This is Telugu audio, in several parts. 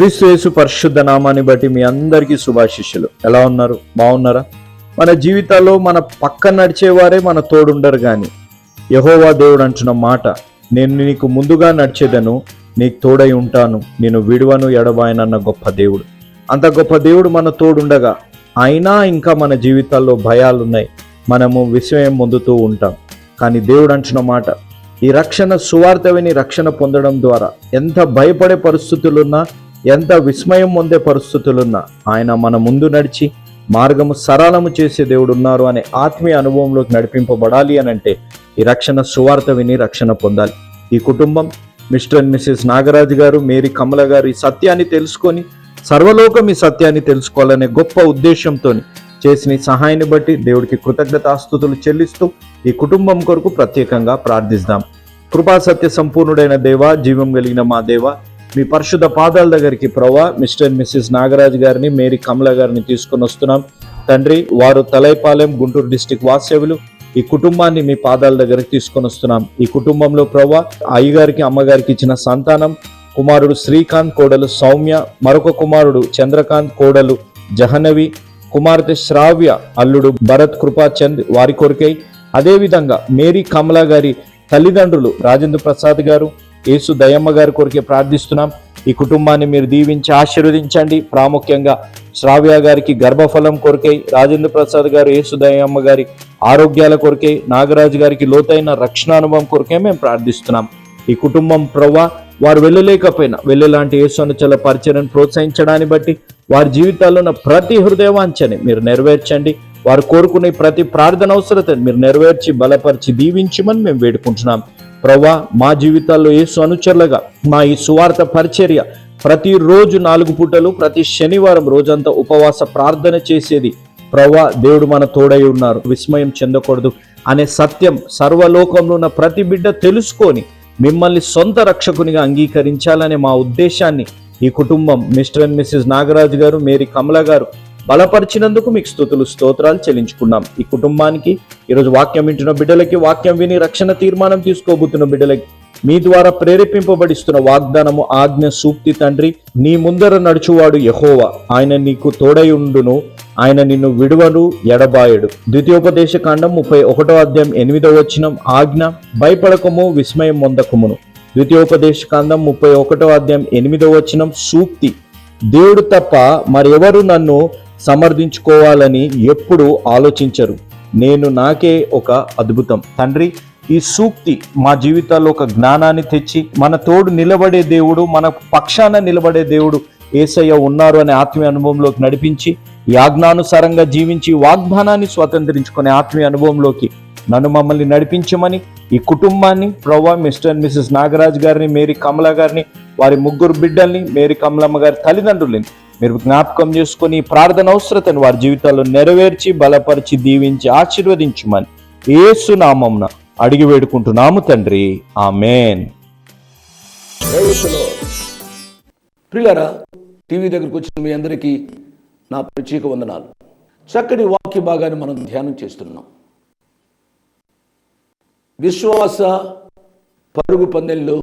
క్రీస్తు యేసు పరిశుద్ధ నామాన్ని బట్టి మీ అందరికీ శుభాశిష్యులు. ఎలా ఉన్నారు? బాగున్నారా? మన జీవితాల్లో మన పక్క నడిచేవారే మన తోడుండరు కానీ యహోవా దేవుడు అంటున్న మాట నేను నీకు ముందుగా నడిచేదను నీకు తోడై ఉంటాను నేను విడువను ఎడబాయనన్న గొప్ప దేవుడు. అంత గొప్ప దేవుడు మన తోడుండగా అయినా ఇంకా మన జీవితాల్లో భయాలున్నాయి. మనము విస్మయం పొందుతూ ఉంటాం. కానీ దేవుడు అంటున్న మాట ఈ రక్షణ సువార్త విని రక్షణ పొందడం ద్వారా ఎంత భయపడే పరిస్థితులున్నా ఎంత విస్మయం పొందే పరిస్థితులున్నా ఆయన మన ముందు నడిచి మార్గము సరళము చేసే దేవుడు ఉన్నారు అనే ఆత్మీయ అనుభవంలోకి నడిపింపబడాలి అని అంటే ఈ రక్షణ సువార్త విని రక్షణ పొందాలి. ఈ కుటుంబం మిస్టర్ అండ్ మిస్సెస్ నాగరాజు గారు మేరీ కమల గారు ఈ సత్యాన్ని తెలుసుకొని సర్వలోకం ఈ సత్యాన్ని తెలుసుకోవాలనే గొప్ప ఉద్దేశంతో చేసిన సహాయాన్ని బట్టి దేవుడికి కృతజ్ఞతాస్తుతులు చెల్లిస్తూ ఈ కుటుంబం కొరకు ప్రత్యేకంగా ప్రార్థిస్తాం. కృపా సత్య సంపూర్ణుడైన దేవ జీవం కలిగిన మా దేవ మీ పరిశుద్ధ పాదాల దగ్గరికి ప్రవా మిస్టర్ మిస్సెస్ నాగరాజు గారిని మేరీ కమల గారిని తీసుకొని వస్తున్నాం. తండ్రి వారు తలైపాలెం గుంటూరు డిస్టిక్ వాసేవులు ఈ కుటుంబాన్ని మీ పాదాల దగ్గరికి తీసుకొని వస్తున్నాం. ఈ కుటుంబంలో ప్రవ్వా అయ్యగారికి అమ్మగారికి ఇచ్చిన సంతానం కుమారుడు శ్రీకాంత్ కోడలు సౌమ్య మరొక కుమారుడు చంద్రకాంత్ కోడలు జహనవి కుమార్తె శ్రావ్య అల్లుడు భరత్ కృపాచంద్ వారి కొరకై. అదేవిధంగా మేరీ కమలా గారి తల్లిదండ్రులు రాజేంద్ర ప్రసాద్ గారు యేసు దయమ్మ గారి కొరకే ప్రార్థిస్తున్నాం. ఈ కుటుంబాన్ని మీరు దీవించి ఆశీర్వదించండి. ప్రాముఖ్యంగా శ్రావ్య గారికి గర్భఫలం కొరకై రాజేంద్ర ప్రసాద్ గారు యేసు దయమ్మ గారి ఆరోగ్యాల కొరకై నాగరాజు గారికి లోతైన రక్షణ అనుభవం కొరకే మేము ప్రార్థిస్తున్నాం. ఈ కుటుంబం ప్రవ్వా వారు వెళ్ళలేకపోయినా వెళ్ళేలాంటి యేసునుచల పరిచయను ప్రోత్సహించడాన్ని బట్టి వారి జీవితాల్లో ఉన్న ప్రతి హృదయవాంఛని మీరు నెరవేర్చండి. వారు కోరుకునే ప్రతి ప్రార్థన అవసరతను మీరు నెరవేర్చి బలపరిచి దీవించమని మేము వేడుకుంటున్నాం. ప్రవ్వా మా జీవితాల్లో ఏసు అనుచరులుగా మా ఈ సువార్త పరిచర్య ప్రతిరోజు నాలుగు పూటలు ప్రతి శనివారం రోజంతా ఉపవాస ప్రార్థన చేసేది. ప్రవ్వా దేవుడు మన తోడై ఉన్నారు విస్మయం చెందకూడదు అనే సత్యం సర్వలోకంలో ఉన్న ప్రతి బిడ్డ తెలుసుకొని మిమ్మల్ని సొంత రక్షకునిగా అంగీకరించాలనే మా ఉద్దేశాన్ని ఈ కుటుంబం మిస్టర్ అండ్ మిస్సెస్ నాగరాజు గారు మేరీ కమల గారు బలపరిచినందుకు మీకు స్థుతులు స్తోత్రాలు చెల్లించుకున్నాం. ఈ కుటుంబానికి ఈరోజు వాక్యం వింటున్న బిడ్డలకి వాక్యం విని రక్షణ తీర్మానం తీసుకోబోతున్న బిడ్డలకి మీ ద్వారా ప్రేరేపింపబడిస్తున్న వాగ్దానము ఆజ్ఞ సూక్తి తండ్రి నీ ముందర నడుచువాడు యహోవా. ఆయన నీకు తోడై ఉండును ఆయన నిన్ను విడువను ఎడబాయడు. ద్వితీయోపదేశ కాండం ముప్పై ఒకటో అధ్యాయం ఎనిమిదో వచనం ఆజ్ఞ భయపడకము విస్మయం పొందకమును ద్వితీయోపదేశ కాండం ముప్పై ఒకటో అధ్యాయం ఎనిమిదో వచనం సూక్తి. దేవుడు తప్ప మరెవరు నన్ను సమర్థించుకోవాలని ఎప్పుడు ఆలోచించరు. నేను నాకే ఒక అద్భుతం. తండ్రి ఈ సూక్తి మా జీవితాల్లో ఒక జ్ఞానాన్ని తెచ్చి మన తోడు నిలబడే దేవుడు మన పక్షాన నిలబడే దేవుడు ఏసయ్య ఉన్నారు అనే ఆత్మీయ అనుభవంలోకి నడిపించి యాజ్ఞానుసారంగా జీవించి వాగ్దానాన్ని స్వతంత్రించుకునే ఆత్మీయ అనుభవంలోకి నన్ను మమ్మల్ని నడిపించమని ఈ కుటుంబాన్ని ప్రవ్వా మిస్టర్ అండ్ మిస్సెస్ నాగరాజ్ గారిని మేరీ కమల గారిని వారి ముగ్గురు బిడ్డల్ని మేరీ కమలమ్మ గారి తల్లిదండ్రులని మీరు జ్ఞాపకం చేసుకొని ప్రార్థన అవసరతను వారి జీవితాల్లో నెరవేర్చి బలపరిచి దీవించి ఆశీర్వదించుమని ఏసునామంన అడిగి వేడుకుంటున్నాము తండ్రి. ఆమెన్. ప్రియులారా టీవీ దగ్గరకు వచ్చిన మీ అందరికీ నా ప్రత్యేక వందనాలు. చక్కటి వాక్య భాగాన్ని మనం ధ్యానం చేస్తున్నాం. విశ్వాస పరుగు పందెల్లో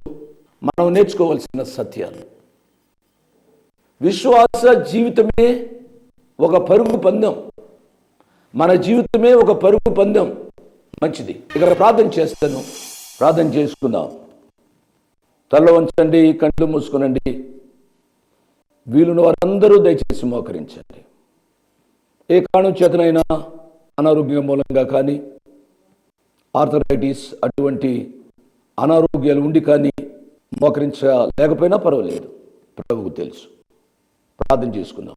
మనం నేర్చుకోవాల్సిన సత్యాలు. విశ్వాస జీవితమే ఒక పరుగు పందెం. మన జీవితమే ఒక పరుగు పందెం. మంచిది. ఇక్కడ ప్రార్థన చేస్తాను. ప్రార్థన చేసుకుందాం. తల్ల వంచండి కళ్ళు మూసుకునండి. వీలున్న వారందరూ దయచేసి మోకరించండి. ఏ కారణం చేతనైనా అనారోగ్యం మూలంగా కానీ ఆర్థరైటిస్ అటువంటి అనారోగ్యాలు ఉండి కానీ మోకరించ లేకపోయినా పర్వాలేదు. ప్రభువుకు తెలుసు. ప్రార్థన చేసుకుందాం.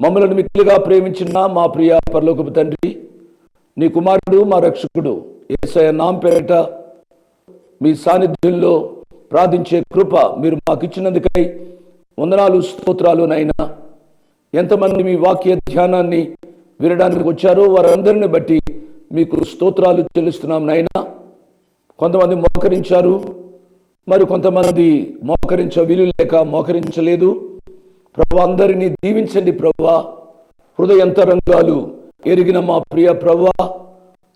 మమ్మల్ని మిక్కిలిగా ప్రేమించిన మా ప్రియ పరలోకపు తండ్రి నీ కుమారుడు మా రక్షకుడు ఏసయ నాం పేరట మీ సాన్నిధ్యంలో ప్రార్థించే కృప మీరు మాకు ఇచ్చినందుకై వందనాలు స్తోత్రాలు నైనా ఎంతమంది మీ వాక్య ధ్యానాన్ని వినడానికి వచ్చారో వారందరిని బట్టి మీకు స్తోత్రాలు చెల్లిస్తున్నాం నైనా కొంతమంది మోకరించారు మరి కొంతమంది మోకరించ వీలు లేక మోకరించలేదు. ప్రభు అందరినీ దీవించండి ప్రభా. హృదయంతరంగాలు ఎరిగిన మా ప్రియ ప్రభా.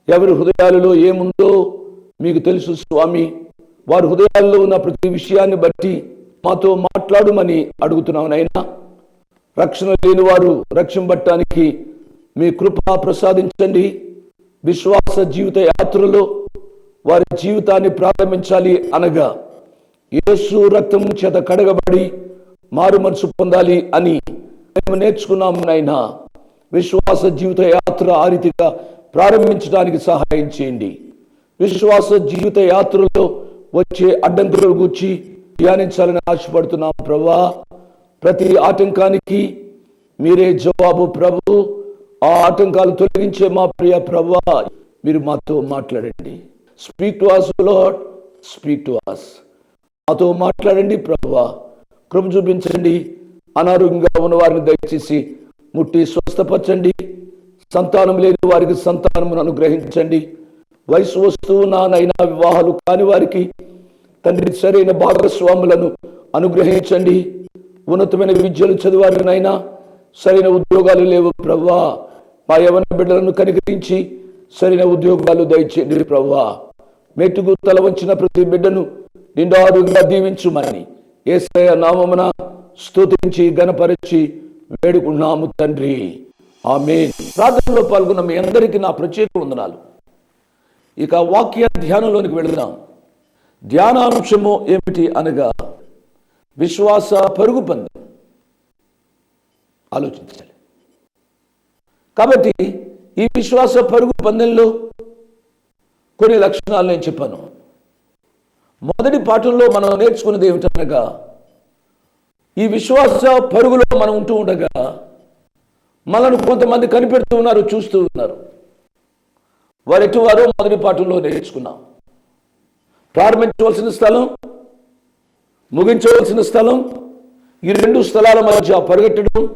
ఎవరి హృదయాలలో ఏముందో మీకు తెలుసు స్వామి. వారి హృదయాల్లో ఉన్న ప్రతి విషయాన్ని బట్టి మాతో మాట్లాడమని అడుగుతున్నాను నైనా రక్షణ లేని వారు రక్షింపట్టడానికి మీ కృప ప్రసాదించండి. విశ్వాస జీవిత యాత్రలో వారి జీవితాన్ని ప్రారంభించాలి అనగా యేసు రక్తం చేత కడగబడి మారు మనసు పొందాలి అని మేము నేర్చుకున్నాము నాయన. విశ్వాస జీవిత యాత్ర ఆ రీతిగా ప్రారంభించడానికి సహాయం చేయండి. విశ్వాస జీవిత యాత్రలో వచ్చే అడ్డంకుల గురించి ధ్యానించాలని ఆశపడుతున్నాం ప్రభా. ప్రతి ఆటంకానికి మీరే జవాబు ప్రభు. ఆ ఆటంకాలు తొలగించే మా ప్రియ ప్రభా మీరు మాతో మాట్లాడండి. Speak to us Lord speak to us మాతో మాట్లాడండి ప్రభువా కృప చూపించండి. అనారోగ్యంగా ఉన్న వారిని దయచేసి ముట్టి స్వస్థపరచండి. సంతానం లేని వారికి సంతానమును అనుగ్రహించండి. వయసు వస్తువు నానైనా వివాహాలు కాని వారికి తండ్రి సరైన భాగస్వాములను అనుగ్రహించండి. ఉన్నతమైన విద్యలు చదివారినైనా సరైన ఉద్యోగాలు లేవు ప్రవ్వా. మా యవన బిడ్డలను కనికరించి సరైన ఉద్యోగాలు దయచేయండి ప్రవ్వా. మెట్టుకు తల వంచిన ప్రతి బిడ్డను నిండారుగా దీవించుమని. ఏసయ నామమున స్తుతించి గణపరిచి వేడుకున్నాము తండ్రి. ఆమె ప్రార్థనలో పాల్గొన్న మీ అందరికీ నా ప్రత్యేక వందనాలు. ఇక వాక్య ధ్యానంలోనికి వెళదాం. ధ్యానాంశము ఏమిటి అనగా విశ్వాస పరుగు పందెం. ఆలోచించాలి. కాబట్టి ఈ విశ్వాస పరుగు పందెంలో కొన్ని లక్షణాలు నేను చెప్పాను. మొదటి పాఠంలో మనం నేర్చుకున్నది ఏమిటనగా ఈ విశ్వాస పరుగులో మనం ఉంటూ ఉండగా మనను కొంతమంది కనిపెడుతూ ఉన్నారు చూస్తూ ఉన్నారు. వారు ఎటువారో మొదటి పాఠంలో నేర్చుకున్నాం. ప్రారంభించవలసిన స్థలం ముగించవలసిన స్థలం ఈ రెండు స్థలాల మధ్య పరిగెట్టడం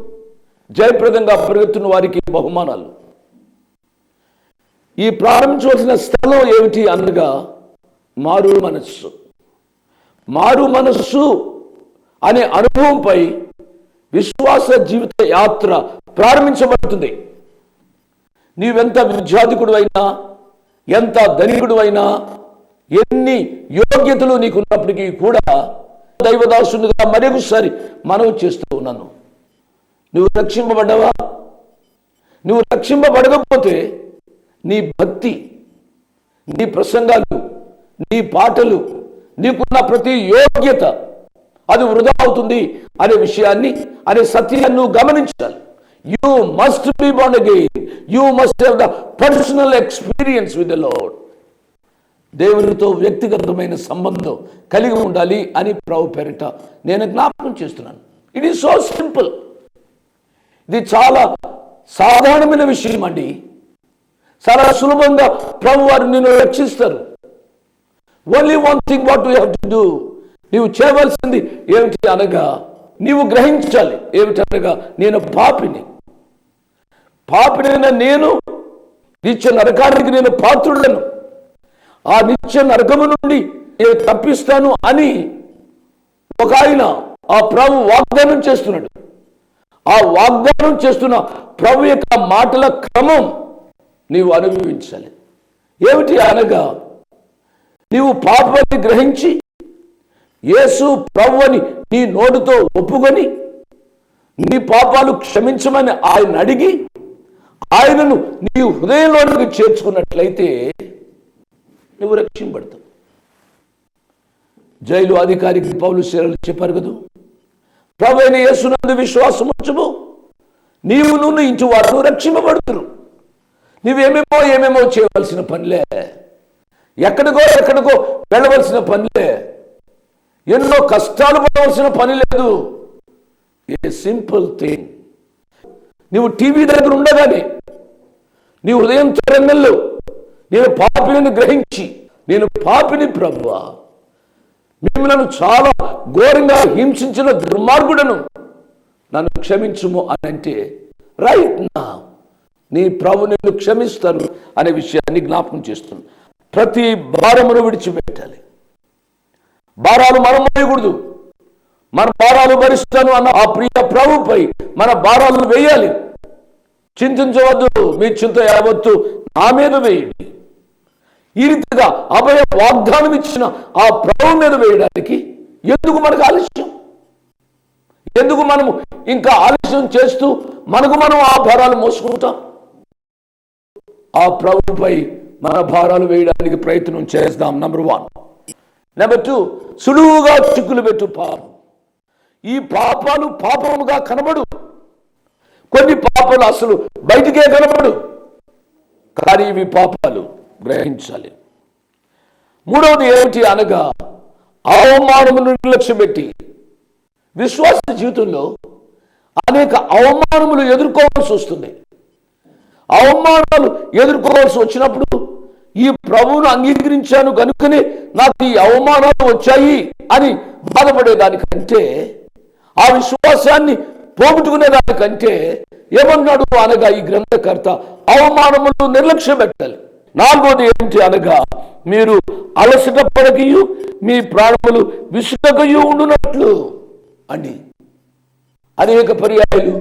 జయప్రదంగా పరిగెత్తున్న వారికి బహుమానాలు. ఈ ప్రారంభించవలసిన స్థలం ఏమిటి అనగా మారు మనస్సు. మారు మనస్సు అనే అనుభవంపై విశ్వాస జీవిత యాత్ర ప్రారంభించబడుతుంది. నీవెంత విద్యాధికుడు అయినా ఎంత ధనికుడు అయినా ఎన్ని యోగ్యతలు నీకున్నప్పటికీ కూడా దైవదాసునిగా మరొకసారి మనం చేస్తూ ఉన్నాను. నువ్వు రక్షింపబడ్డవా? నువ్వు రక్షింపబడకపోతే నీ భక్తి నీ ప్రసంగాలు నీ పాటలు నీకున్న ప్రతి యోగ్యత అది వృధా అవుతుంది అనే విషయాన్ని అనే సత్యాన్ని నువ్వు గమనించాలి. You must be bond again you must have the personal experience with the Lord దేవునితో వ్యక్తిగతమైన సంబంధం కలిగి ఉండాలి అని ప్రభు పేరిట నేను జ్ఞాపకం చేస్తున్నాను. ఇట్ ఈస్ సో సింపుల్ ఇది చాలా సాధారణమైన విషయం అండి. చాలా సులభంగా ప్రభు వారు నిన్ను రక్షిస్తారు. Only one thing what you have to do నీవు చేయవలసింది ఏమిటి అనగా నీవు గ్రహించాలి. ఏమిటి అనగా నేను పాపిని. పాపినైన నేను నిత్య నరకానికి నేను పాత్రుడను. ఆ నిత్య నరకము నుండి నేను తప్పిస్తాను అని ఒక ఆయన ఆ ప్రభు వాగ్దానం చేస్తున్నాడు. ఆ వాగ్దానం చేస్తున్న ప్రభు యొక్క మాటల క్రమం నీవు అనుభవించాలి. ఏమిటి అనగా నీవు పాపాన్ని గ్రహించి యేసు ప్రభువని నీ నోటితో ఒప్పుకొని నీ పాపాలు క్షమించమని ఆయన అడిగి ఆయనను నీ హృదయంలోనికి చేర్చుకున్నట్లయితే నువ్వు రక్షింపడతావు జైలు అధికారికి పౌలు శీలలు చెప్పారు కదా. ప్రభు అయిన యేసునందు విశ్వాసం ఉంచము. నీవు నువ్వు ఇంటి వారు రక్షింపబడుతురు నువ్వేమేమో ఏమేమో చేయవలసిన పనిలే. ఎక్కడికో ఎక్కడికో వెళ్ళవలసిన పనిలే ఎన్నో కష్టాలు పడవలసిన పని లేదు. A simple thing. నువ్వు టీవీ దగ్గర ఉండగానే నీ హృదయం తరంగంలో నేను పాపిని గ్రహించి నేను పాపిని ప్రభువా. మిమ్మల్ని చాలా ఘోరంగా హింసించిన దుర్మార్గుడను నన్ను క్షమించుము అని అంటే రైట్ నా నీ ప్రభు నిన్ను క్షమిస్తారు అనే విషయాన్ని జ్ఞాపకం చేస్తుంది. ప్రతి భారమును విడిచిపెట్టాలి. భారాలు మనం మోయకూడదు. మన భారాలు భరిస్తాను అన్న ఆ ప్రియ ప్రభుపై మన భారాలను వేయాలి. చింతించవద్దు మీ చింత యావత్తు నా మీద వేయండి. ఈ రీతిగా అభయ వాగ్దానం ఇచ్చిన ఆ ప్రభు మీద వేయడానికి ఎందుకు మనకు ఆలస్యం? ఎందుకు మనము ఇంకా ఆలస్యం చేస్తూ మనకు మనం ఆ భారాలు మోసుకుంటాం? ఆ ప్రభుపై మన భారాలు వేయడానికి ప్రయత్నం చేస్తాం నెంబర్ వన్ నెంబర్ టూ సులువుగా చిక్కులు పెట్టు పాపం. ఈ పాపాలు పాపముగా కనబడు. కొన్ని పాపాలు అసలు బయటికే కనబడు. కానీ ఇవి పాపాలు గ్రహించాలి. మూడవది ఏమిటి అనగా అవమానమును నిర్లక్ష్యపెట్టి విశ్వాస జీవితంలో అనేక అవమానములు ఎదుర్కోవాల్సి వస్తుంది. అవమానాలు ఎదుర్కోవాల్సి వచ్చినప్పుడు ఈ ప్రభువును అంగీకరించాను కనుకనే నాకు ఈ అవమానాలు వచ్చాయి అని బాధపడేదానికంటే ఆ విశ్వాసాన్ని పోగొట్టుకునే దానికంటే ఏమన్నాడు అనగా ఈ గ్రంథకర్త అవమానములు నిర్లక్ష్యం పెట్టాలి నాలుగోది ఏంటి అనగా మీరు అలసట పడకయు మీ ప్రాణములు విసుకయు ఉండునట్లు అని. అనేక పర్యాయాలు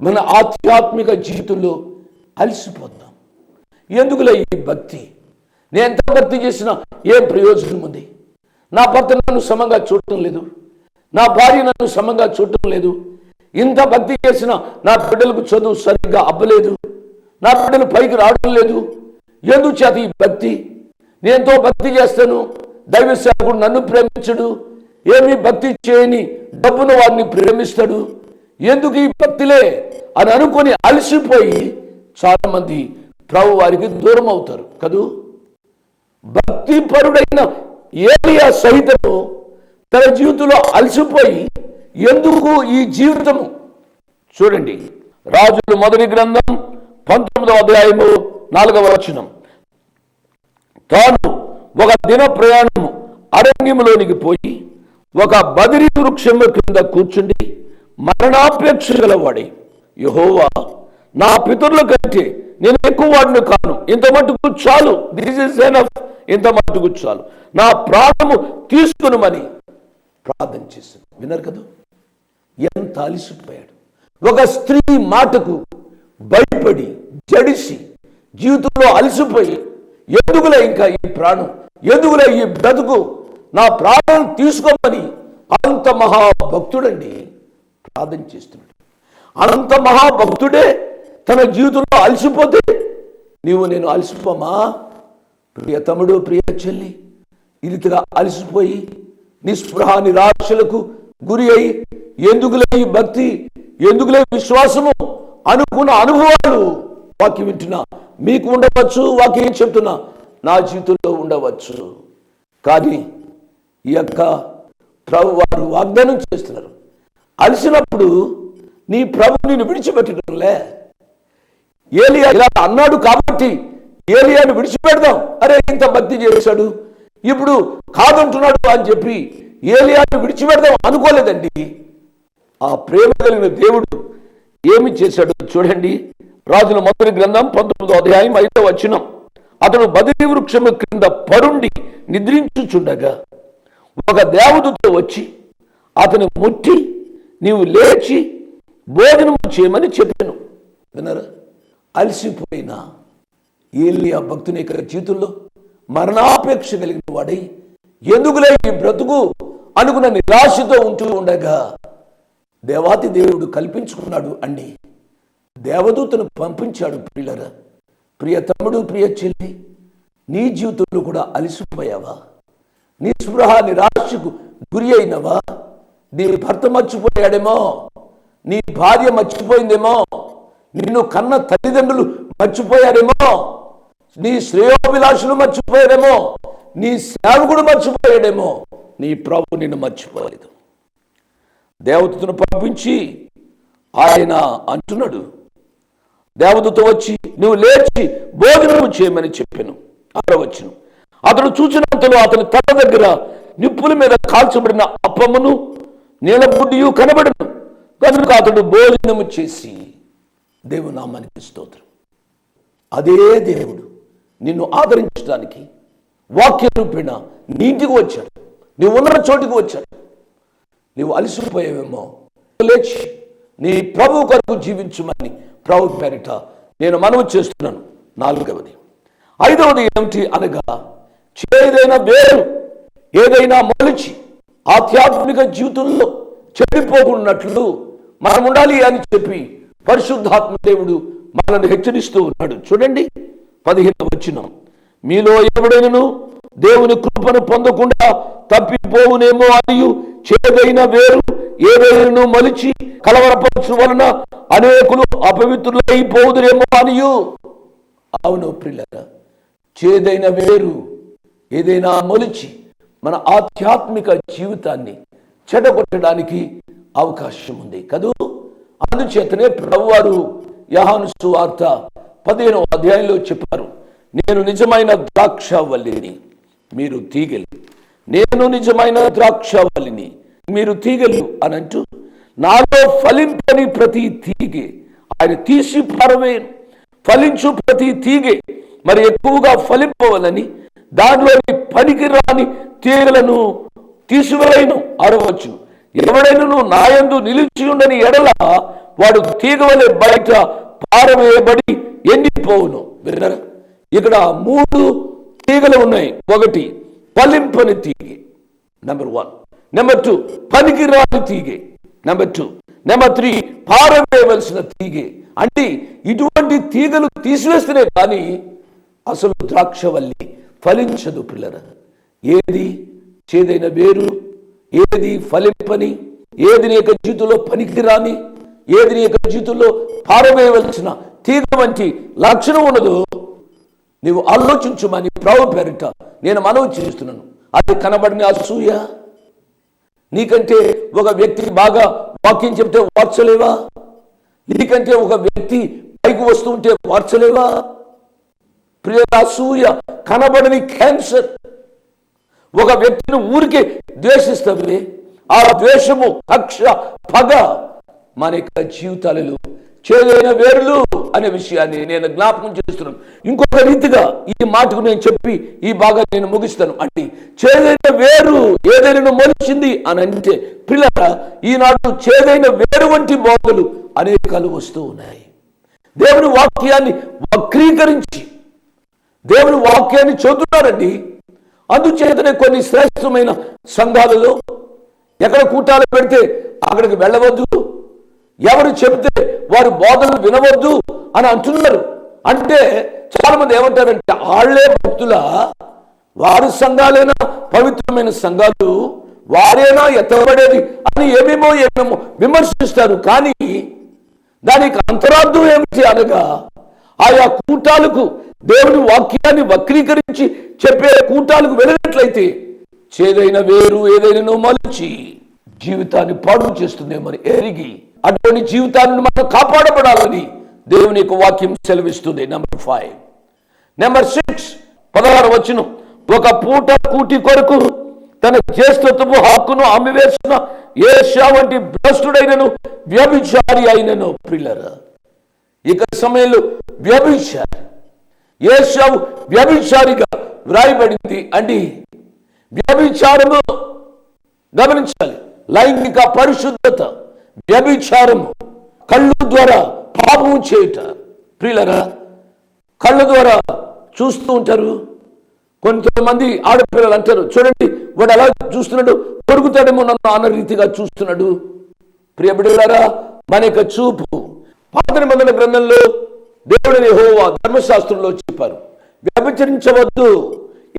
మన ఆధ్యాత్మిక జీవితంలో అలసిపోతాం ఎందుకులే ఈ భక్తి? నేను ఎంత భక్తి చేసినా ఏం ప్రయోజనం ఉంది? నా భర్త నన్ను సమంగా చూడటం లేదు. నా భార్య నన్ను సమంగా చూడటం లేదు. ఇంత భక్తి చేసినా నా బిడ్డలకు చదువు సరిగ్గా అబ్బలేదు. నా బిడ్డలు పైకి రావడం లేదు. ఎందుకు చేత ఈ భక్తి? నేనుతో భక్తి చేస్తాను. దైవ సేవకుడు నన్ను ప్రేమించడు. ఏమీ భక్తి చేయని డబ్బును వారిని ప్రేమిస్తాడు. ఎందుకు ఈ భక్తిలే? అని అనుకొని అలసిపోయి చాలామంది మంది ప్రభు వారికి దూరం అవుతారు. కదూ? భక్తి పరుడైన ఏలియా సహితము తన జీవితంలో అలసిపోయి ఎందుకు ఈ జీవితము చూడండి. రాజుల మొదటి గ్రంథం పంతొమ్మిదవ అధ్యాయము నాలుగవ వచనం. తాను ఒక దిన ప్రయాణము అరణ్యములోనికి పోయి ఒక బదిరి వృక్షము కింద కూర్చుండి మరణాపేక్ష గలవాడి. యహోవా నా పితరుల కంటే నేను ఎక్కువ వాడిని కాను. ఇంత మట్టుకు చాలు. దిస్ ఇస్ ఎనఫ్ ఇంత మట్టుకు చాలు. నా ప్రాణము తీసుకునమని ప్రార్థన చేశాను. విన్నారు కదా? ఎంత అలిసిపోయాడు. ఒక స్త్రీ మాటకు భయపడి జడిసి జీవితంలో అలసిపోయి ఎందుకులే ఇంకా ఈ ప్రాణం? ఎందుకులే ఈ బ్రతుకు? నా ప్రాణం తీసుకోమని అంత మహాభక్తుడండి ప్రార్థన చేస్తున్నాడు. అనంత మహాభక్తుడే తన జీవితంలో అలసిపోతే నీవు నేను అలసిపోమా? ప్రియ తమ్ముడు ప్రియ చెల్లి ఈ అలసిపోయి నిస్పృహ నిరాశలకు గురి అయి ఎందుకులే ఈ భక్తి ఎందుకులే విశ్వాసము అనుకున్న అనుభవాలు వాక్యం వింటున్నా. మీకు ఉండవచ్చు వాక్యం చెప్తున్నా? నా జీవితంలో ఉండవచ్చు. కానీ ఈ యొక్క ప్రభు వారు వాగ్దానం చేస్తున్నారు. అలసినప్పుడు నీ ప్రభు నిన్ను విడిచిపెట్టడంలే. ఏలియా ఇలా అన్నాడు కాబట్టి ఏలియాను విడిచిపెడదాం. అరే ఇంత భక్తి చేశాడు. ఇప్పుడు కాదంటున్నాడు అని చెప్పి ఏలియాను విడిచిపెడదాం అనుకోలేదండి. ఆ ప్రేమ కలిగిన దేవుడు ఏమి చేశాడు చూడండి. రాజుల మొదటి గ్రంథం పంతొమ్మిదో అధ్యాయం ఐదో వచ్చినం అతడు బదిరి వృక్షము క్రింద పరుండి నిద్రించుచుండగా ఒక దేవదూత వచ్చి అతను ముట్టి నీవు లేచి భోజనం చేయమని చెప్పాను. విన్నారా? అలసిపోయిన ఏలియా భక్తుని యొక్క చేతుల్లో మరణాపేక్ష కలిగిన వాడై ఎందుకులే ఈ బ్రతుకు అనుకున్న నిరాశతో ఉంటూ ఉండగా దేవాతి దేవుడు కల్పించుకున్నాడు అండి. దేవదూతను పంపించాడు ప్రియులరా. ప్రియ తమ్ముడు ప్రియ చెల్లి నీ జీవితంలో కూడా అలసిపోయావా? నీ స్పృహ నిరాశకు గురి అయినవా? నీ భర్త మర్చిపోయాడేమో? నీ భార్య మర్చిపోయిందేమో? నిన్ను కన్న తల్లిదండ్రులు మర్చిపోయారేమో? నీ శ్రేయోభిలాషులు మర్చిపోయారేమో? నీ సేవకుడు మర్చిపోయాడేమో? నీ ప్రభు నిన్ను మర్చిపోలేదు. దేవతను పంపించి ఆయన అంటున్నాడు దేవతతో వచ్చి నువ్వు లేచి భోజనము చేయమని చెప్పాను. ఆరవచ్చును అతడు చూచినంతలో అతని తల దగ్గర నిప్పుల మీద కాల్చబడిన అప్పమును బుడ్డియు కనబడను. కనుక అతడు భోజనము చేసి దేవునామానికి స్తోత్రం. అదే దేవుడు నిన్ను ఆదరించడానికి వాక్య రూపేణ నీ ఇంటికి వచ్చాడు. నువ్వు ఉన్న చోటికి వచ్చాడు. నీవు అలసిపోయావేమో. లేచి నీ ప్రభు కొరకు జీవించుమని ప్రభు పేరిట నేను మనవి చేస్తున్నాను. నాలుగవది. ఐదవది ఏమిటి అనగా చేదైన వేరు ఏదైనా మలిచి ఆధ్యాత్మిక జీవితంలో చెడిపోకున్నట్లు మనం ఉండాలి అని చెప్పి పరిశుద్ధాత్మ దేవుడు మనల్ని హెచ్చరిస్తూ ఉన్నాడు. చూడండి పదిహేను వచ్చిన మీలో ఎవడైనను దేవుని కృపను పొందకుండా తప్పిపోవునేమో అనియు చేదైన వేరు ఏదైనా మలిచి కలవరపరచు వలన అనేకులు అపవిత్రులైపోదురేమో అనియు. అవును ప్రిల్లరా చేదైన వేరు ఏదైనా మొలిచి మన ఆధ్యాత్మిక జీవితాన్ని చెడగొట్టడానికి అవకాశం ఉంది. కదూ? అందుచేతనే ప్రభువారు యహాను సువార్త పదిహేనవ అధ్యాయంలో చెప్పారు నేను నిజమైన ద్రాక్షవల్లిని మీరు తీగలి. నేను నిజమైన ద్రాక్షవల్లిని మీరు తీగలు అని అంటూ నాలో ఫలింపని ప్రతి తీగే ఆయన తీసి పారవే ఫలించు ప్రతి తీగే మరి ఎక్కువగా ఫలింపవలని దానిలోని పనికి రాని తీగలను తీసివేయను అరవచ్చు ఎవడైనను నాయందు నిలిచి ఉండని ఎడల వాడు తీగ వలె బయట పారవేయబడి ఎండిపోవును. విన్నారా? ఇక్కడ మూడు తీగలు ఉన్నాయి. ఒకటి పలింపని తీగే. నెంబర్ వన్ నెంబర్ టూ పనికి రాని తీగే. నెంబర్ టూ నెంబర్ త్రీ పారవేయవలసిన తీగే. అంటే ఇటువంటి తీగలు తీసివేస్తేనే కానీ అసలు ద్రాక్షవల్లి ఫలించదు పిల్లర. ఏది? చేదైన వేరు ఏది ఫలింపని ఏది నీ యొక్క జీవితంలో పనికిరాని ఏది నీ యొక్క జీవితంలో పారవేయవలసిన తీగ వంటి లక్షణం ఉన్నదో నీవు ఆలోచించుమని ప్రభు పేరిట నేను మనవి చేస్తున్నాను. అది కనబడిన అసూయ? నీకంటే ఒక వ్యక్తి బాగా వాక్యం చెప్తే వార్చలేవా? నీకంటే ఒక వ్యక్తి పైకి వస్తూ ఉంటే వార్చలేవా? ప్రియ అసూయ కనబడని క్యాన్సర్ ఒక వ్యక్తిని ఊరికే ద్వేషిస్తుంది ఆ ద్వేషము కక్ష పగ మన యొక్క జీవితాలలో చేదైన వేరులు అనే విషయాన్ని నేను జ్ఞాపకం చేస్తున్నాను. ఇంకొక రీతిగా ఈ మాటకు నేను చెప్పి ఈ బాగా నేను ముగిస్తాను. అంటే చేదైన వేరు ఏదైనా మొలిచింది అని అంటే పిల్లల ఈనాడు చేదైన వేరు వంటి బోధలు అనేకాలు వస్తూ ఉన్నాయి. దేవుని వాక్యాన్ని వక్రీకరించి దేవుని వాక్యాన్ని చదువుతున్నారండి అందుచేతనే కొన్ని శ్రేష్టమైన సంఘాలలో ఎక్కడ కూటాలు పెడితే అక్కడికి వెళ్ళవద్దు. ఎవరు చెబితే వారు బోధనలు వినవద్దు అని అంటున్నారు. అంటే చాలా మంది ఏమంటారంటే వాళ్ళే భక్తుల? వారి సంఘాలైనా? పవిత్రమైన సంఘాలు? వారేనా ఎత్తబడేది అని ఏమేమో ఏమేమో విమర్శిస్తారు. కానీ దానికి అంతరార్థం ఏమిటి అనగా ఆయా కూటాలకు దేవుని వాక్యాన్ని వక్రీకరించి చెప్పే కూటాలకు వెళ్ళినట్లయితే చేదైన వేరు ఏదైనా మలిచి జీవితాన్ని పాడు చేస్తుందేమని ఎరిగి అటువంటి జీవితాన్ని మనం కాపాడబడాలని దేవుని యొక్క వాక్యం సెలవిస్తుంది. నెంబర్ ఫైవ్ నెంబర్ సిక్స్ పదహారు వచ్చిన ఒక పూట కూటి కొరకు తన జ్యేష్ఠత్వము హక్కును అమ్మివేసిన ఏషా వంటి భ్రష్టుడైనను వ్యభిచారి అయినను పిల్లర. ఇక సమయంలో వ్యభిచారి ఏషావు వ్యభిచారిగా వ్రాయబడింది అండి. వ్యభిచారము గమనించాలి. లైంగిక పరిశుద్ధత వ్యభిచారము కళ్ళు ద్వారా పాపం చేయుట. ప్రియులరా కళ్ళ ద్వారా చూస్తూ ఉంటారు. కొంతమంది ఆడపిల్లలు అంటారు చూడండి వాడు ఎలా చూస్తున్నాడు? కొరుకుతాడేమో నన్ను అన్న రీతిగా చూస్తున్నాడు. ప్రియబిడ్డలారా మన యొక్క చూపు పాత నిబంధన గ్రంథంలో దేవుడిని హోవా ధర్మశాస్త్రంలో చెప్పారు. వ్యభిచరించవద్దు.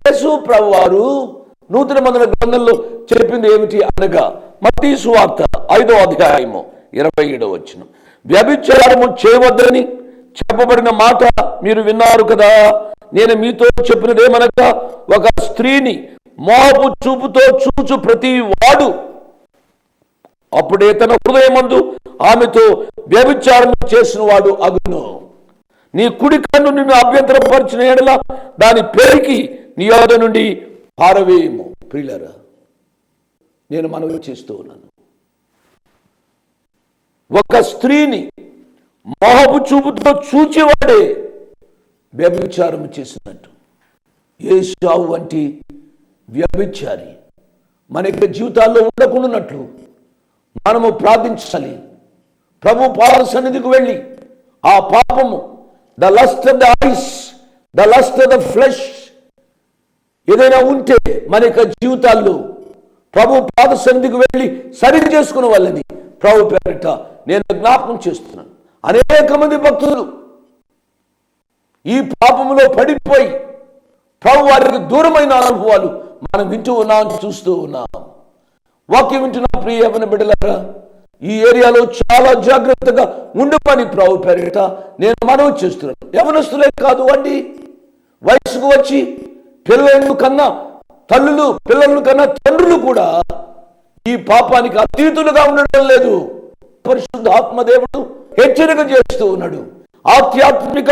యేసు ప్రభు వారు నూతన మందన గ్రంథంలో చెప్పింది ఏమిటి అనగా మత్తీ సువార్త ఐదో అధ్యాయము ఇరవై ఏడో వచ్చిన వ్యభిచారము చేయవద్దని చెప్పబడిన మాట మీరు విన్నారు కదా? నేను మీతో చెప్పినదేమనగా ఒక స్త్రీని మోహపు చూపుతో చూచు ప్రతి వాడు అప్పుడే తన హృదయమందు ఆమెతో వ్యభిచారం చేసిన వాడు అగును. నీ కుడి కన్ను నిన్ను అభ్యంతరపరిచిన ఎడల దాని పేరుకి నీ యోధ నుండి పారవేయము. ప్రియులరా నేను మనవి చేస్తూ ఉన్నాను. ఒక స్త్రీని మోహపు చూపుతో చూచేవాడే వ్యభిచారం చేసినట్టు. ఏషావు వంటి వ్యభిచారి మన యొక్క జీవితాల్లో ఉండకుండానట్లు మనము ప్రార్థించాలి. ప్రభు పాల సన్నిధికి వెళ్ళి ఆ పాపము the lust of the eyes the lust of the flesh ఏదైనా ఉంటే మన యొక్క జీవితాల్లో ప్రభు పాద సన్నిధికి వెళ్ళి సరి చేసుకున్న వాళ్ళని ప్రభు పేరిట నేను జ్ఞాపకం చేస్తున్నాను. అనేక మంది భక్తులు ఈ పాపంలో పడిపోయి ప్రభు వారికి దూరమైన అనుభవాలు మనం వింటూ ఉన్నాం చూస్తూ ఉన్నాం. వాక్యం వింటున్న ప్రియమైన బిడ్డలారా ఈ ఏరియాలో చాలా జాగ్రత్తగా ఉండమని ప్రావు పేరిట నేను మనవి చేస్తున్నాను. యవనస్తులే కాదు అండి. వయసుకు వచ్చి పిల్లలను కన్నా తల్లులు పిల్లలను కన్నా తండ్రులు కూడా ఈ పాపానికి అతీతులుగా ఉండడం లేదు. పరిశుద్ధ ఆత్మదేవుడు హెచ్చరిక చేస్తూ ఉన్నాడు. ఆధ్యాత్మిక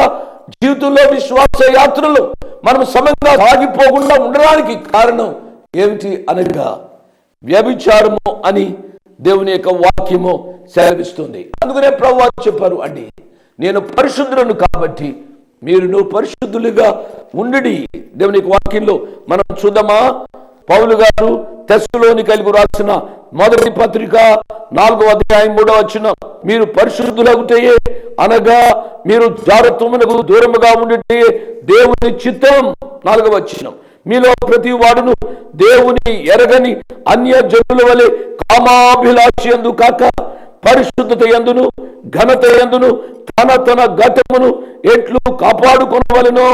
జీవితంలో విశ్వాస యాత్రలో మనం సమంగా సాగిపోకుండా ఉండడానికి కారణం ఏమిటి అనగా వ్యభిచారము అని దేవుని యొక్క వాక్యము సెలవిస్తుంది. అందుకనే ప్రభు చెప్పారు అండి నేను పరిశుద్ధులను కాబట్టి మీరు నువ్వు పరిశుద్ధులుగా ఉండి దేవుని యొక్క వాక్యంలో మనం చూద్దామా? పౌలు గారు తెస్సులోని కలిగి రాసిన మొదటి పత్రిక నాలుగో అధ్యాయం మూడో వచ్చిన మీరు పరిశుద్ధులగుటయే అనగా మీరు జాగ్రత్తమునకు దూరముగా ఉండి దేవుని చిత్తం నాలుగవ వచ్చినాం మీలో ప్రతి వాడును దేవుని ఎరగని అన్య జనుల వలె కామాభిలాషి ఎందు కాక పరిశుద్ధత ఎందును ఘనత ఎందును తన తన గతమును ఎట్లు కాపాడుకొనవలెనో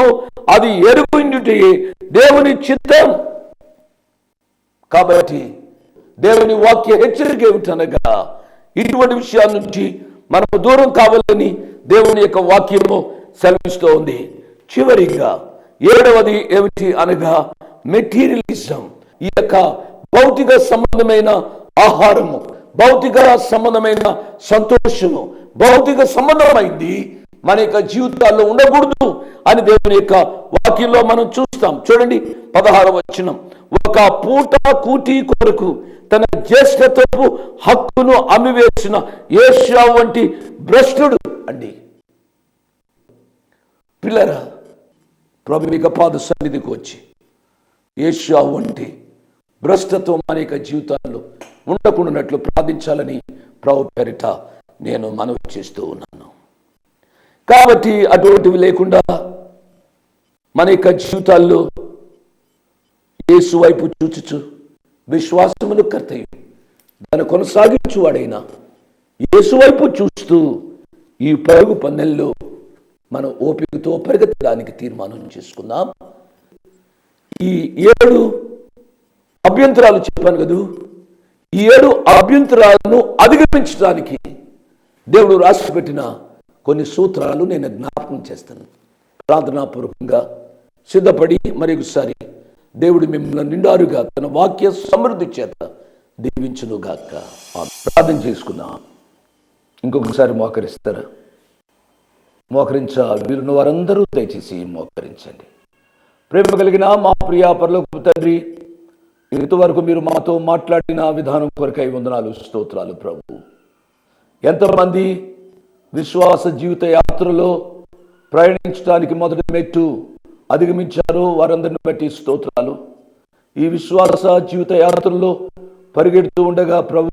అది ఎరుగుండుటే దేవుని చిత్తం. కాబట్టి దేవుని వాక్య హెచ్చరిక ఏమిటనగా ఇటువంటి విషయాల నుంచి మనము దూరం కావాలని దేవుని యొక్క వాక్యము సెలవిస్తూ ఉంది చివరిగా ఏడవది ఏమిటి అనగా మెటీరియలిజం ఈ యొక్క భౌతిక సంబంధమైన ఆహారము భౌతిక సంబంధమైన సంతోషము భౌతిక సంబంధమైంది మన యొక్క జీవితాల్లో ఉండకూడదు అని దేవుని యొక్క వాక్యంలో మనం చూస్తాం. చూడండి పదహారు వచనం. ఒక పూట కూటి కొరకు తన జ్యేష్ఠత్వపు హక్కును అమ్మివేసిన ఏషియా వంటి భ్రష్టుడు అండి. పిల్లరా ప్రభు పాద సన్నిధికి వచ్చి ఏషియా వంటి భ్రష్టత్వం అనేక జీవితాల్లో ఉండకుండానట్లు ప్రార్థించాలని ప్రభు పేరిట నేను మనవి చేస్తూ ఉన్నాను. కాబట్టి అటువంటివి లేకుండా మన యొక్క జీవితాల్లో యేసు వైపు చూచుచు విశ్వాసమును కర్తయ్య దాన్ని కొనసాగించువాడైనా యేసు వైపు చూస్తూ ఈ పరుగు పన్నెల్లో మనం ఓపికతో పరిగెత్తడానికి తీర్మానం చేసుకుందాం. ఈ ఏడు అభ్యంతరాలు చెప్పాను కదూ? ఈ ఏడు అభ్యంతరాలను అధిగమించడానికి దేవుడు రాసిపెట్టిన కొన్ని సూత్రాలు నేను జ్ఞాపకం చేస్తాను. ప్రార్థనాపూర్వకంగా సిద్ధపడి మరొకసారి దేవుడు మిమ్మల్ని నిండారుగా తన వాక్య సమృద్ధి చేత దీవించునుగాక. ప్రార్థన చేసుకుందాం. ఇంకొకసారి మోకరిస్తారా? మోకరించాలి. వీరున్న వారందరూ దయచేసి మోకరించండి. ప్రేమ కలిగిన మా ప్రియా పరలోకపు తండ్రి ఇంతవరకు మీరు మాతో మాట్లాడిన విధానం కొరకై వందనాలు స్తోత్రాలు ప్రభు. ఎంతమంది విశ్వాస జీవిత యాత్రలో ప్రయాణించడానికి మొదటి మెట్టు అధిగమించారో వారందరిని బట్టి స్తోత్రాలు. ఈ విశ్వాస జీవిత యాత్రలో పరిగెడుతూ ఉండగా ప్రభు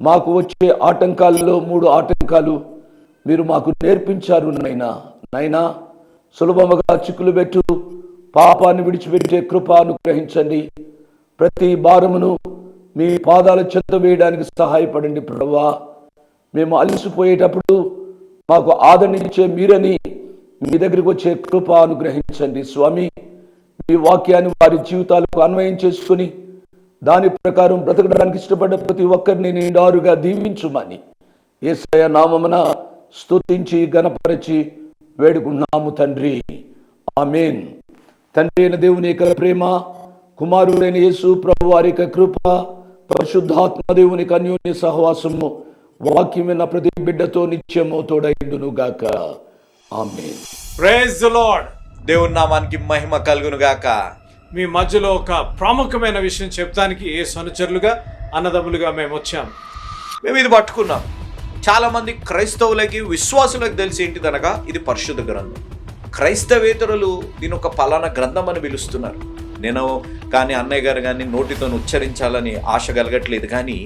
మాకు వచ్చే ఆటంకాలలో మూడు ఆటంకాలు మీరు మాకు నేర్పించారు నైనా. నైనా సులభముగా చిక్కులు పెట్టు పాపాన్ని విడిచిపెట్టే కృప అనుగ్రహించండి. ప్రతి భారమును మీ పాదాల చెత్త వేయడానికి సహాయపడండి ప్రభువా మేము అలసిపోయేటప్పుడు మాకు ఆదరణించే మీరని మీ దగ్గరికి వచ్చే కృప అనుగ్రహించండి స్వామి. మీ వాక్యాన్ని వారి జీవితాలకు అన్వయం చేసుకుని దాని ప్రకారం బ్రతకడానికి ఇష్టపడ్డ ప్రతి ఒక్కరిని నిండారుగా దీవించుమని. ఏసయ నామమున స్తుతించి గణపరచి వేడుకున్నాము తండ్రి. ఆమెన్. తండ్రి అయిన దేవుని యొక్క ప్రేమ కుమారుడైన యేసు ప్రభు వారి యొక్క కృప పరిశుద్ధాత్మ దేవుని అన్యోన్య సహవాసము వాక్యమైన ప్రతి బిడ్డతో నిత్యము తోడైండును గాక ఆమెన్ ప్రేజ్ లార్డ్ దేవుని నామానికి మహిమ కలుగును గాక మీ మధ్యలో ఒక ప్రాముఖ్యమైన విషయం చెప్తానికి ఏ సనుచరులుగా అన్నదమ్ములుగా మేము వచ్చాము మేము ఇది పట్టుకున్నాం. చాలా మంది క్రైస్తవులకి విశ్వాసులకు తెలిసి ఏంటిదనగా ఇది పరిశుద్ధ గ్రంథం. క్రైస్తవేతరులు దీని ఒక పలానా గ్రంథం అని పిలుస్తున్నారు. నేను కానీ అన్నయ్య గారు కానీ నోటితో ఉచ్చరించాలని ఆశ కలగట్లేదు కానీ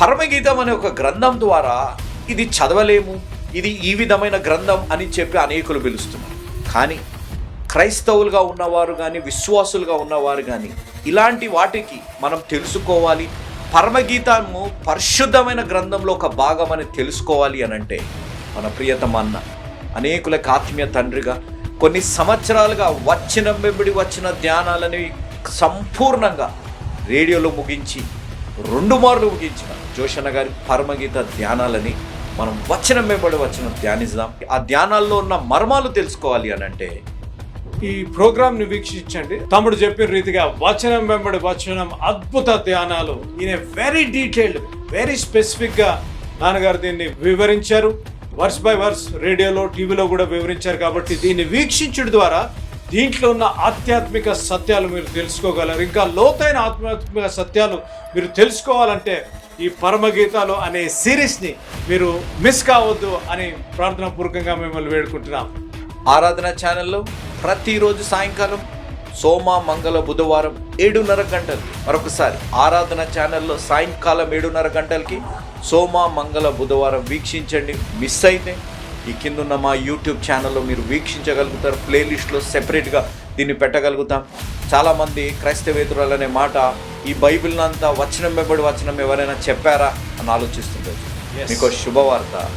పరమగీతం అనే ఒక గ్రంథం ద్వారా ఇది చదవలేము ఇది ఈ విధమైన గ్రంథం అని చెప్పి అనేకులు పిలుస్తున్నారు. కానీ క్రైస్తవులుగా ఉన్నవారు కానీ విశ్వాసులుగా ఉన్నవారు కానీ ఇలాంటి వాటికి మనం తెలుసుకోవాలి పరమగీతము పరిశుద్ధమైన గ్రంథంలో ఒక భాగం అని తెలుసుకోవాలి అని అంటే మన ప్రియతమ అన్న అనేకులకు ఆత్మీయ తండ్రిగా కొన్ని సంవత్సరాలుగా వచ్చిన వెంబడి వచ్చిన ధ్యానాలని సంపూర్ణంగా రేడియోలో ముగించి రెండు మార్లు ముగించిన జోషన్న గారి పరమగీత ధ్యానాలని మనం వచ్చిన వెంబడి వచ్చిన ధ్యానిద్దాం. ఆ ధ్యానాల్లో ఉన్న మర్మాలు తెలుసుకోవాలి అని అంటే ఈ ప్రోగ్రామ్ని వీక్షించండి. తమ్ముడు చెప్పిన రీతిగా వచనం వెంబడి వచనం అద్భుత ధ్యానాలు. ఈయన వెరీ డీటెయిల్డ్ వెరీ స్పెసిఫిక్గా నాన్నగారు దీన్ని వివరించారు. వర్స్ బై వర్స్ రేడియోలో టీవీలో కూడా వివరించారు కాబట్టి దీన్ని వీక్షించడం ద్వారా దీంట్లో ఉన్న ఆధ్యాత్మిక సత్యాలు మీరు తెలుసుకోగలరు. ఇంకా లోతైన ఆధ్యాత్మిక సత్యాలు మీరు తెలుసుకోవాలంటే ఈ పరమగీతాలు అనే సిరీస్ని మీరు మిస్ కావద్దు అని ప్రార్థనా పూర్వకంగా మిమ్మల్ని వేడుకుంటున్నాం. ఆరాధన ఛానల్లో ప్రతిరోజు సాయంకాలం సోమ మంగళ బుధవారం ఏడున్నర గంటలకి మరొకసారి ఆరాధన ఛానల్లో సాయంకాలం ఏడున్నర గంటలకి సోమ మంగళ బుధవారం వీక్షించండి. మిస్ అయితే ఈ కిందున్న మా యూట్యూబ్ ఛానల్లో మీరు వీక్షించగలుగుతారు. ప్లేలిస్ట్లో సెపరేట్గా దీన్ని పెట్టగలుగుతాం. చాలామంది క్రైస్తవేతరులు అనే మాట ఈ బైబిల్ని అంతా వచనం వెంబడి వచనం ఎవరైనా చెప్పారా? అని ఆలోచిస్తుంటారు. మీకు శుభవార్త.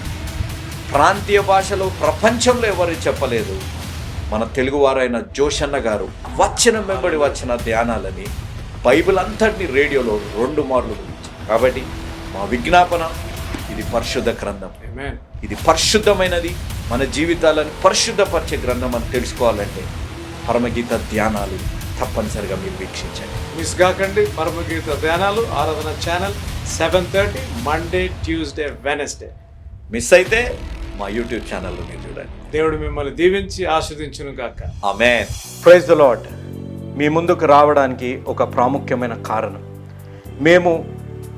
ప్రాంతీయ భాషలో ప్రపంచంలో ఎవరు చెప్పలేదు? మన తెలుగువారైన జోషన్న గారు వచ్చిన వెంబడి వచ్చిన ధ్యానాలని బైబిల్ అంతటిని రేడియోలో రెండు మార్లు కాబట్టి మా విజ్ఞాపన ఇది పరిశుద్ధ గ్రంథం. ఇది పరిశుద్ధమైనది. మన జీవితాలను పరిశుద్ధపరిచే గ్రంథం అని తెలుసుకోవాలంటే పరమగీత ధ్యానాలు తప్పనిసరిగా మీరు వీక్షించండి. మిస్ కాకండి పరమగీత ధ్యానాలు ఆరాధన channel seven thirty Monday Tuesday Wednesday miss అయితే మా యూట్యూబ్ ఛానల్లో మీరు చూడండి. దేవుడు మిమ్మల్ని దీవించి ఆస్వాదించును గాక. ఆమెన్ ప్రైజ్ ద లాడ్ మీ ముందుకు రావడానికి ఒక ప్రాముఖ్యమైన కారణం. మేము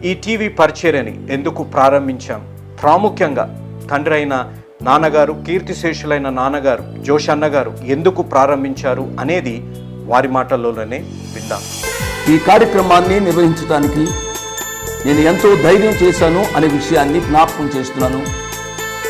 ఈ టీవీ పరిచర్యని ఎందుకు ప్రారంభించాం? ప్రాముఖ్యంగా తండ్రి అయిన నాన్నగారు కీర్తిశేషులైన నాన్నగారు జోషన్న గారు ఎందుకు ప్రారంభించారు అనేది వారి మాటల్లోనే విందాం. ఈ కార్యక్రమాన్ని నిర్వహించడానికి నేను ఎంతో ధైర్యం చేశాను అనే విషయాన్ని జ్ఞాపకం చేస్తున్నాను.